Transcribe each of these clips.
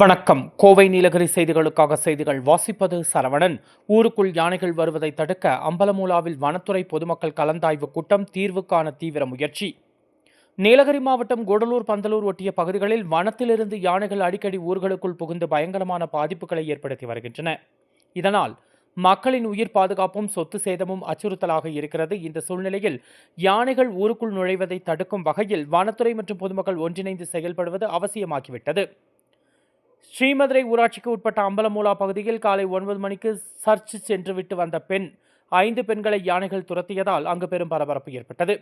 வணக்கம். கோவை நீலகிரி செய்திகளுக்காக செய்திகள் வாசிப்பது சரவணன். ஊருக்குள் யானைகள் வருவதை தடுக்க அம்பலமூலாவில் வனத்துறை பொதுமக்கள் கலந்தாய்வு கூட்டம் தீர்வுக்கான தீவிர முயற்சி. நீலகிரி மாவட்டம் கூடலூர் பந்தலூர் ஒட்டிய பகுதிகளில் வனத்திலிருந்து யானைகள் அடிக்கடி ஊர்களுக்குள் புகுந்து பயங்கரமான பாதிப்புகளை ஏற்படுத்தி வருகின்றன. இதனால் மக்களின் உயிர் பாதுகாப்பும் சொத்து சேதமும் அச்சுறுத்தலாக இருக்கிறது. இந்த சூழ்நிலையில் யானைகள் ஊருக்குள் நுழைவதை தடுக்கும் வகையில் வனத்துறை மற்றும் பொதுமக்கள் ஒன்றிணைந்து செயல்படுவது அவசியமாகிவிட்டது. ஸ்ரீமதுரை ஊராட்சிக்கு உட்பட்ட அம்பலமூலா பகுதியில் காலை ஒன்பது மணிக்கு சர்ச் சென்றுவிட்டு வந்த பெண் ஐந்து பெண்களை யானைகள் துரத்தியதால் அங்கு பெரும் பரபரப்பு ஏற்பட்டது.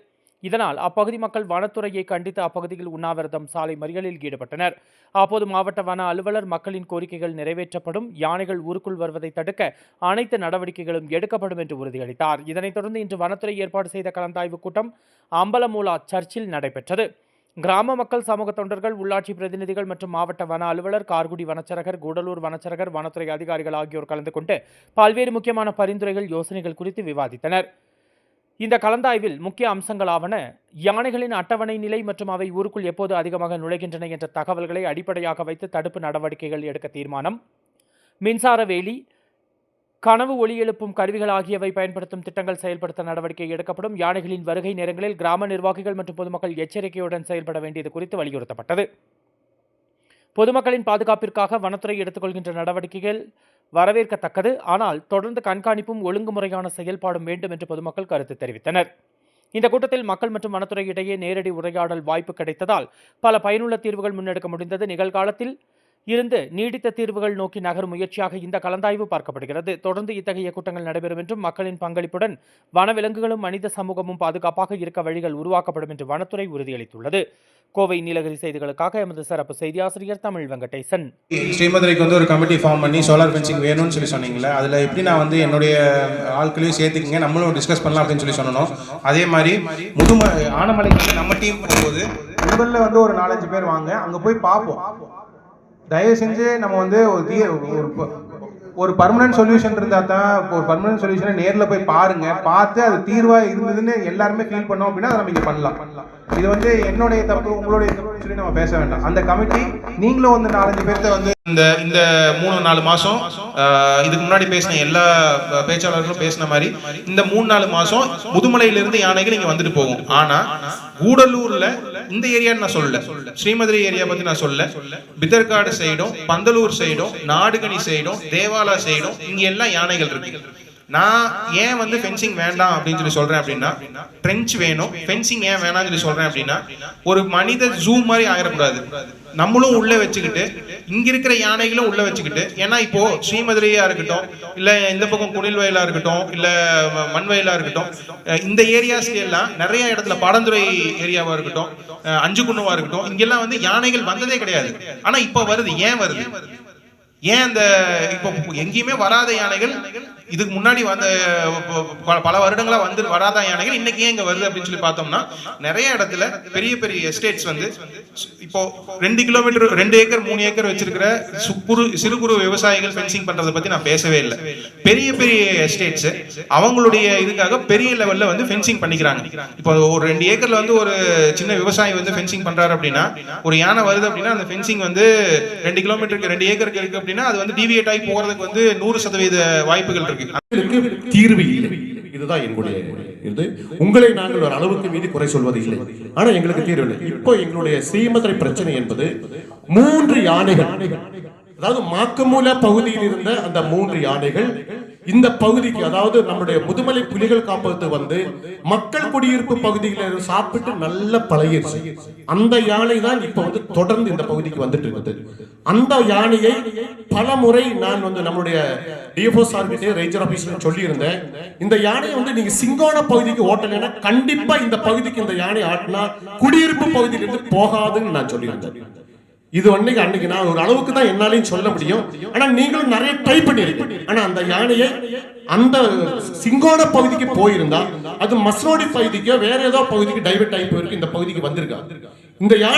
இதனால் அப்பகுதி மக்கள் வனத்துறையை கண்டித்து அப்பகுதியில் உண்ணாவிரதம் சாலை மறியலில் ஈடுபட்டனர். அப்போது மாவட்ட வன அலுவலர் மக்களின் கோரிக்கைகள் நிறைவேற்றப்படும். யானைகள் ஊருக்குள் வருவதை தடுக்க அனைத்து நடவடிக்கைகளும் எடுக்கப்படும் என்று உறுதியளித்தார். இதனைத் தொடர்ந்து இன்று வனத்துறை ஏற்பாடு செய்த கலந்தாய்வு கூட்டம் அம்பலமூலா சர்ச்சில் நடைபெற்றது. கிராம மக்கள் சமூக தொண்டர்கள் உள்ளாட்சி பிரதிநிதிகள் மற்றும் மாவட்ட வன அலுவலர் கார்குடி வனச்சரகர் கூடலூர் வனச்சரகர் வனத்துறை அதிகாரிகள் ஆகியோர் கலந்து கொண்டு பல்வேறு முக்கியமான பரிந்துரைகள் யோசனைகள் குறித்து விவாதித்தனர். இந்த கலந்தாய்வில் முக்கிய அம்சங்களாவன யானைகளின் அட்டவணை நிலை மற்றும் அவை ஊருக்குள் எப்போது அதிகமாக நுழைகின்றன என்ற தகவல்களை அடிப்படையாக வைத்து தடுப்பு நடவடிக்கைகள் எடுக்க தீர்மானம். மின்சார வேலி கனவு ஒளி எழுப்பும் கருவிகள் ஆகியவை பயன்படுத்தும் திட்டங்கள் செயல்படுத்த நடவடிக்கை எடுக்கப்படும். யானைகளின் வருகை நேரங்களில் கிராம நிர்வாகிகள் மற்றும் பொதுமக்கள் எச்சரிக்கையுடன் செயல்பட வேண்டியது குறித்து வலியுறுத்தப்பட்டது. பொதுமக்களின் பாதுகாப்பிற்காக வனத்துறை எடுத்துக்கொள்கின்ற நடவடிக்கைகள் வரவேற்கத்தக்கது. ஆனால் தொடர்ந்து கண்காணிப்பும் ஒழுங்குமுறையான செயல்பாடும் வேண்டும் என்று பொதுமக்கள் கருத்து தெரிவித்தனர். இந்த கூட்டத்தில் மக்கள் மற்றும் வனத்துறை இடையே நேரடி உரையாடல் வாய்ப்பு கிடைத்ததால் பல பயனுள்ள தீர்வுகள் முன்னெடுக்க முடிந்தது. நிகழ்காலத்தில் இருந்து நீடித்த தீர்வுகள் நோக்கி நகரும் முயற்சியாக இந்த கலந்தாய்வு பார்க்கப்படுகிறது. தொடர்ந்து இத்தகைய கூட்டங்கள் நடைபெறும் என்றும் மக்களின் பங்களிப்புடன் வனவிலங்குகளும் மனித சமூகமும் பாதுகாப்பாக இருக்க வழிகள் உருவாக்கப்படும் என்று வனத்துறை உறுதியளித்துள்ளது. கோவை நீலகிரி செய்திகளுக்காக எமது சிறப்பு செய்தியாசிரியர் தமிழ் வெங்கடேசன். ஸ்ரீமதுரைக்கு வந்து ஒரு கமிட்டி ஃபார்ம் பண்ணி சோலார் ஃபென்சிங் வேணும்னு சொல்லி சொன்னீங்களே அதில் எப்படி நான் வந்து என்னுடைய ஆட்களையும் சேர்த்துக்கிங்க நம்மளும் டிஸ்கஸ் பண்ணலாம் அப்படின்னு சொல்லி சொன்னோம். அதே மாதிரி முதும ஆனமலைக்கு நம்ம டீம் போகும்போது உங்களில் வந்து ஒரு நாலஞ்சு பேர் வாங்க அங்கே போய் பார்ப்போம். தயவு செஞ்சு நம்ம வந்து ஒரு தீ ஒரு ஒரு பர்மனன்ட் சொல்யூஷன் இருந்தால் தான் இப்போ ஒரு பர்மனன்ட் சொல்யூஷனை நேரில் போய் பாருங்கள் பார்த்து அது தீர்வாக இருந்ததுன்னு எல்லாருமே ஃபீல் பண்ணோம் அப்படின்னா அதை நம்ம இங்கே பண்ணலாம். இது வந்து என்னுடைய தப்பு உங்களுடைய தப்புன்னு சொல்லி நம்ம பேச வேண்டாம். அந்த கமிட்டி நீங்களும் வந்து நாலஞ்சு பேர்த்த வந்து இந்த இந்த மூணு நாலு மாதம் இதுக்கு முன்னாடி பேசின எல்லா பேச்சாளர்களும் பேசின மாதிரி இந்த மூணு நாலு மாதம் முதுமலையிலிருந்து யானைகள் இங்கே வந்துட்டு போகும். ஆனால் கூடலூரில் இந்த ஏரியான்னு நான் சொல்லல. ஸ்ரீமதுரை ஏரியா பற்றி நான் சொல்ல பிதர்காடு சைடும் பந்தலூர் சைடும் நாடுகனி சைடும் தேவாலா சைடும் இங்கே எல்லாம் யானைகள் இருக்கு. நான் ஏன் வந்து ஃபென்சிங் வேண்டாம் அப்படின்னு சொல்லி சொல்றேன் அப்படின்னா ட்ரென்ச் வேணும். ஃபென்சிங் ஏன் வேணாம்னு சொல்லி சொல்றேன் அப்படின்னா ஒரு மனித ஜூ மாதிரி ஆகிடக்கூடாது நம்மளும் உள்ள வச்சுக்கிட்டு இங்க இருக்கிற யானைகளும் உள்ள வச்சுக்கிட்டு ஏன்னா இப்போ ஸ்ரீமதுரையா இருக்கட்டும் இல்ல இந்த பக்கம் குடில் வயலா இருக்கட்டும் இல்ல மண் வயலா இருக்கட்டும் இந்த ஏரியாஸ்ல எல்லாம் நிறைய இடத்துல பாடந்துறை ஏரியாவா இருக்கட்டும் அஞ்சு குண்ணுவா இருக்கட்டும் இங்கெல்லாம் வந்து யானைகள் வந்ததே கிடையாது. ஆனா இப்போ வருது ஏன் வருது? ஏன் அந்த இப்போ எங்கேயுமே வராத யானைகள் இதுக்கு முன்னாடி வந்த பல வருடங்களா வந்து வராத யானைகள் இன்னைக்கு ஏன் இங்க வருது அப்படின்னு சொல்லி பார்த்தோம்னா நிறைய இடத்துல பெரிய பெரிய எஸ்டேட்ஸ் வந்து இப்போ ரெண்டு கிலோமீட்டர் ரெண்டு ஏக்கர் மூணு ஏக்கர் வச்சிருக்கிற சு- குறு சிறு குறு விவசாயிகள் ஃபென்சிங் பண்றதை பத்தி நான் பேசவே இல்லை. பெரிய பெரிய எஸ்டேட்ஸ் அவங்களுடைய இதுக்காக பெரிய லெவல்ல வந்து ஃபென்சிங் பண்ணிக்கிறாங்க. இப்போ ஒரு ரெண்டு ஏக்கர்ல வந்து ஒரு சின்ன விவசாயி வந்து ஃபென்சிங் பண்றாரு அப்படின்னா ஒரு யானை வருது அப்படின்னா அந்த ஃபென்சிங் வந்து ரெண்டு கிலோமீட்டருக்கு ரெண்டு ஏக்கருக்கு இருக்க அப்படின்னா அது வந்து டிவியேட் ஆகி போறதுக்கு வந்து நூறு சதவீத வாய்ப்புகள் இருக்கு. தீர்வு இல்லை. இதுதான் எங்களுடைய இது. உங்களை நாங்கள் ஒரு அளவுக்கு மீறி குறை சொல்வது இல்லை. ஆனா எங்களுக்கு தீர்வு இல்லை. இப்போ எங்களுடைய ஸ்ரீமதுரை பிரச்சனை என்பது மூன்று யானைகள். அதாவது மாக்கமூல பகுதியில் இருந்த அந்த மூன்று யானைகள் இந்த பகுதிக்கு அதாவது நம்முடைய முதுமலை புலிகள் காப்பகத்து வந்து மக்கள் குடியிருப்பு பகுதியில் சாப்பிட்டு நல்ல பழகிருச்சு. அந்த யானை தான் இப்ப வந்து தொடர்ந்து இந்த பகுதிக்கு வந்துட்டு இருக்குது அந்த யானையை பல முறை நான் வந்து நம்முடைய டிஎஃப்ஓ சார்கிட்டே ரேஞ்சர் ஆபீஸ்ல சொல்லியிருந்தேன். இந்த யானையை வந்து நீங்க சிங்கோண பகுதிக்கு ஓட்டலைன்னா கண்டிப்பா இந்த பகுதிக்கு இந்த யானை ஆட்டினா குடியிருப்பு பகுதியிலிருந்து போகாதுன்னு நான் சொல்லியிருந்தேன். இது அன்னைக்கு அன்னைக்கு நான் ஒரு அளவுக்கு தான் என்னாலையும் சொல்ல முடியும். ஆனா நீங்களும் நிறைய ட்ரை பண்ணிருக்கீங்க ஆனா அந்த யானையை அந்த சிங்கோட பகுதிக்கு போயிருந்தா அது மஸ்ரோடி பகுதிக்கோ வேற ஏதோ பகுதிக்கு டைவர்ட் ஆகி போயிருக்கு இந்த பகுதிக்கு வந்திருக்கா? இந்த யானை